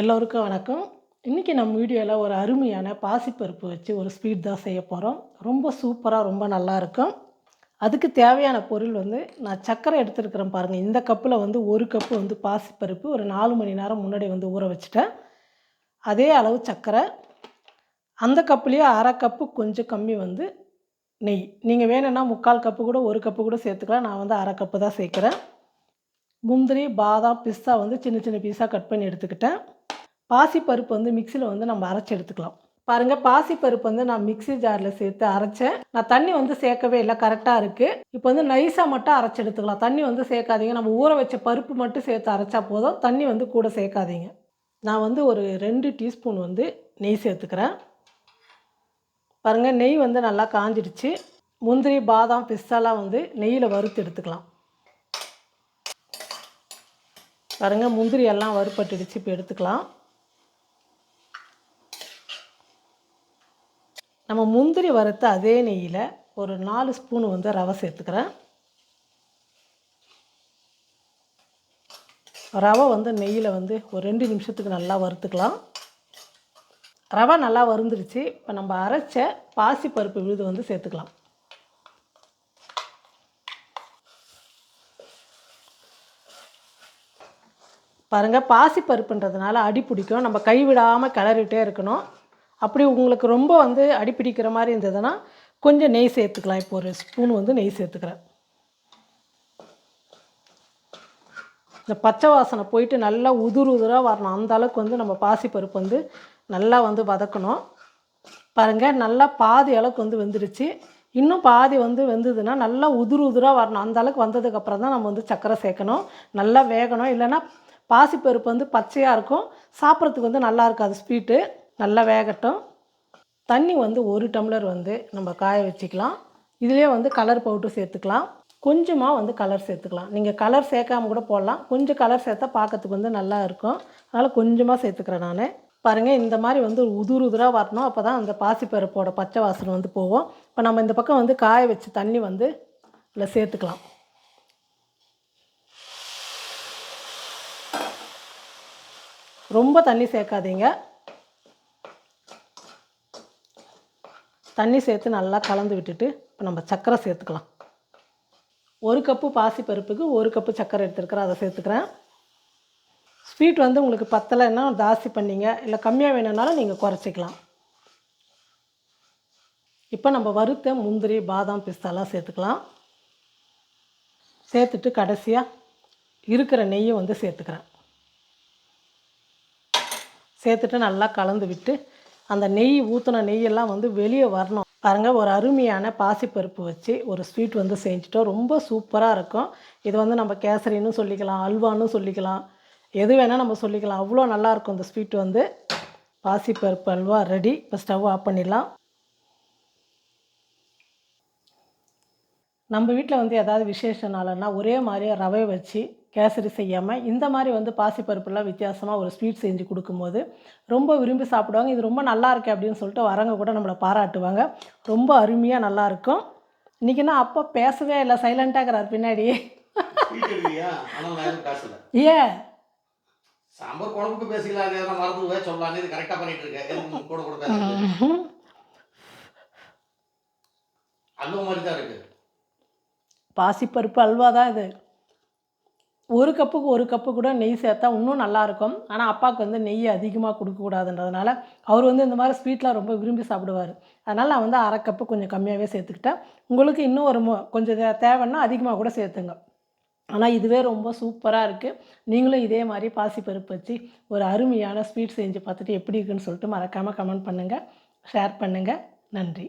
எல்லோருக்கும் வணக்கம். இன்றைக்கி நம்ம வீடியோவில் ஒரு அருமையான பாசிப்பருப்பு வச்சு ஒரு ஸ்வீட் தான் செய்ய போகிறோம் ரொம்ப சூப்பராக ரொம்ப நல்லாயிருக்கும் அதுக்கு தேவையான பொருள் வந்து நான் சர்க்கரை எடுத்துருக்கிறேன் பாருங்கள் இந்த கப்பில் வந்து ஒரு கப்பு வந்து பாசிப்பருப்பு ஒரு நாலு மணி நேரம் முன்னாடி வந்து ஊற வச்சுட்டேன். அதே அளவு சர்க்கரை அந்த கப்புலேயே அரை கப்பு கொஞ்சம் கம்மி வந்து நெய். நீங்கள் வேணும்னா முக்கால் கப்பு கூட ஒரு கப்பு கூட சேர்த்துக்கலாம். நான் வந்து அரை கப்பு தான் சேர்க்குறேன். முந்திரி பாதாம் பிஸ்தா வந்து சின்ன சின்ன பீஸாக கட் பண்ணி எடுத்துக்கிட்டேன். பாசிப்பருப்பு வந்து மிக்சியில் வந்து நம்ம அரைச்சி எடுத்துக்கலாம். பாருங்கள் பாசிப்பருப்பு வந்து நான் மிக்ஸி ஜாரில் சேர்த்து அரைச்சேன். நான் தண்ணி வந்து சேர்க்கவே இல்லை கரெக்டாக இருக்குது இப்போ வந்து நைஸாக மட்டும் அரைச்சி எடுத்துக்கலாம். தண்ணி வந்து சேர்க்காதீங்க. நம்ம ஊற வச்ச பருப்பு மட்டும் சேர்த்து அரைச்சா போதும். தண்ணி வந்து கூட சேர்க்காதீங்க. நான் வந்து ஒரு ரெண்டு டீஸ்பூன் வந்து நெய் சேர்த்துக்கிறேன். பாருங்கள் நெய் வந்து நல்லா காஞ்சிடுச்சு. முந்திரி பாதாம் பிஸ்தாலாம் வந்து நெய்யில் வறுத்து எடுத்துக்கலாம். பாருங்கள் முந்திரி எல்லாம் வறுப்பட்டுடுச்சு இப்போ எடுத்துக்கலாம். நம்ம முந்திரி வறுத்த அதே நெய்யில் ஒரு நாலு ஸ்பூன் வந்து ரவை சேர்த்துக்கிறேன். ரவை வந்து நெய்யில் வந்து ஒரு ரெண்டு நிமிஷத்துக்கு நல்லா வறுத்துக்கலாம். ரவை நல்லா வருந்துருச்சு இப்போ நம்ம அரைச்ச பாசிப்பருப்பு விழுது வந்து சேர்த்துக்கலாம். பாருங்கள் பாசிப்பருப்புன்றதுனால அடி பிடிக்கும். நம்ம கைவிடாமல் கிளறிட்டே இருக்கணும். அப்படி உங்களுக்கு ரொம்ப வந்து அடிப்பிடிக்கிற மாதிரி இருந்ததுன்னா கொஞ்சம் நெய் சேர்த்துக்கலாம். இப்போ ஒரு ஸ்பூன் வந்து நெய் சேர்த்துக்கிறேன். இந்த பச்சை வாசனை போயிட்டு நல்லா உதுரு உதுராக வரணும். அந்த அளவுக்கு வந்து நம்ம பாசிப்பருப்பு வந்து நல்லா வந்து வதக்கணும். பாருங்கள் நல்லா பாதி அளவுக்கு வந்து வெந்துருச்சு. இன்னும் பாதி வந்து வெந்ததுன்னா நல்லா உதுரு உதுராக வரணும். அந்த அளவுக்கு வந்ததுக்கப்புறம் தான் நம்ம வந்து சர்க்கரை சேர்க்கணும். நல்லா வேகணும். இல்லைன்னா பாசிப்பருப்பு வந்து பச்சையாக இருக்கும். சாப்பிட்றதுக்கு வந்து நல்லா இருக்காது ஸ்வீட்டு. நல்லா வேகட்டும். தண்ணி வந்து ஒரு டம்ளர் வந்து நம்ம காய வச்சுக்கலாம். இதிலே வந்து கலர் பவுட்ரு சேர்த்துக்கலாம். கொஞ்சமாக வந்து கலர் சேர்த்துக்கலாம். நீங்கள் கலர் சேர்க்காம கூட போடலாம். கொஞ்சம் கலர் சேர்த்தா பார்க்கறதுக்கு வந்து நல்லா இருக்கும். அதனால் கொஞ்சமாக சேர்த்துக்கிறேன் நான். பாருங்கள் இந்த மாதிரி வந்து உதுரு உதுராக வரணும். அப்போ தான் அந்த பாசிப்பருப்போட பச்சை வாசனை வந்து போகும். இப்போ நம்ம இந்த பக்கம் வந்து காய வச்சு தண்ணி வந்து இதில் சேர்த்துக்கலாம். ரொம்ப தண்ணி சேர்க்காதீங்க. தண்ணி சேர்த்து நல்லா கலந்து விட்டுட்டு இப்போ நம்ம சர்க்கரை சேர்த்துக்கலாம். ஒரு கப்பு பாசிப்பருப்புக்கு ஒரு கப்பு சர்க்கரை எடுத்துருக்கிறேன் அதை சேர்த்துக்கிறேன். ஸ்வீட் வந்து உங்களுக்கு பத்தலைன்னா ஜாஸ்தி பண்ணிங்க இல்லை கம்மியாக வேணும்னாலும் நீங்கள் குறைச்சிக்கலாம். இப்போ நம்ம வறுத்த முந்திரி பாதாம் பிஸ்தாலாம் சேர்த்துக்கலாம். சேர்த்துட்டு கடைசியாக இருக்கிற நெய்யை வந்து சேர்த்துக்கிறேன். சேர்த்துட்டு நல்லா கலந்து விட்டு அந்த நெய் ஊற்றின நெய்யெல்லாம் வந்து வெளியே வரணும். பாருங்கள் ஒரு அருமையான பாசிப்பருப்பு வச்சு ஒரு ஸ்வீட் வந்து செஞ்சுட்டோம். ரொம்ப சூப்பராக இருக்கும். இது வந்து நம்ம கேசரின்னு சொல்லிக்கலாம் அல்வான்னு சொல்லிக்கலாம். எது வேணால் நம்ம சொல்லிக்கலாம். அவ்வளோ நல்லாயிருக்கும் இந்த ஸ்வீட் வந்து. பாசிப்பருப்பு அல்வா ரெடி இப்போ ஸ்டவ் ஆஃப் பண்ணிடலாம். நம்ம வீட்டில் வந்து ஏதாவது விசேஷ நாளன்னா ஒரே மாதிரியே ரவை வச்சு கேசரி செய்யாமல் இந்த மாதிரி வந்து பாசிப்பருப்புலாம் வித்தியாசமாக ஒரு ஸ்வீட் செஞ்சு கொடுக்கும்போது ரொம்ப விரும்பி சாப்பிடுவாங்க. இது ரொம்ப நல்லா இருக்கு அப்படின்னு சொல்லிட்டு வரவங்க கூட நம்மளை பாராட்டுவாங்க. ரொம்ப அருமையாக நல்லாயிருக்கும் இன்றைக்கினா அப்பா பேசவே இல்லை. சைலண்ட்டாகிறார் பின்னாடி. ஏன்? சாம்பார் குழம்புக்கு பேசிக்கலாம். மறந்து சொல்லலாம் இது கரெக்டாக பண்ணிட்டு இருக்கேன் கூட கூட அந்த மாதிரி தான் இருக்கு. பாசிப்பருப்பு அல்வா தான் இது. ஒரு கப்புக்கு ஒரு கப்பு கூட நெய் சேர்த்தா இன்னும் நல்லாயிருக்கும் ஆனால் அப்பாவுக்கு வந்து நெய் அதிகமாக கொடுக்கக்கூடாதுன்றதுனால அவர் வந்து இந்த மாதிரி ஸ்வீட்லாம் ரொம்ப விரும்பி சாப்பிடுவார். அதனால் நான் வந்து அரை கப்பு கொஞ்சம் கம்மியாகவே சேர்த்துக்கிட்டேன். உங்களுக்கு இன்னும் ஒரு கொஞ்சம் தேவைன்னா அதிகமாக கூட சேர்த்துங்க. ஆனால் இதுவே ரொம்ப சூப்பராக இருக்குது நீங்களும் இதே மாதிரி பாசிப்பருப்பு வச்சு ஒரு அருமையான ஸ்வீட் செஞ்சு பார்த்துட்டு எப்படி இருக்குன்னு சொல்லிட்டு மறக்காமல் கமெண்ட் பண்ணுங்கள் ஷேர் பண்ணுங்கள் நன்றி.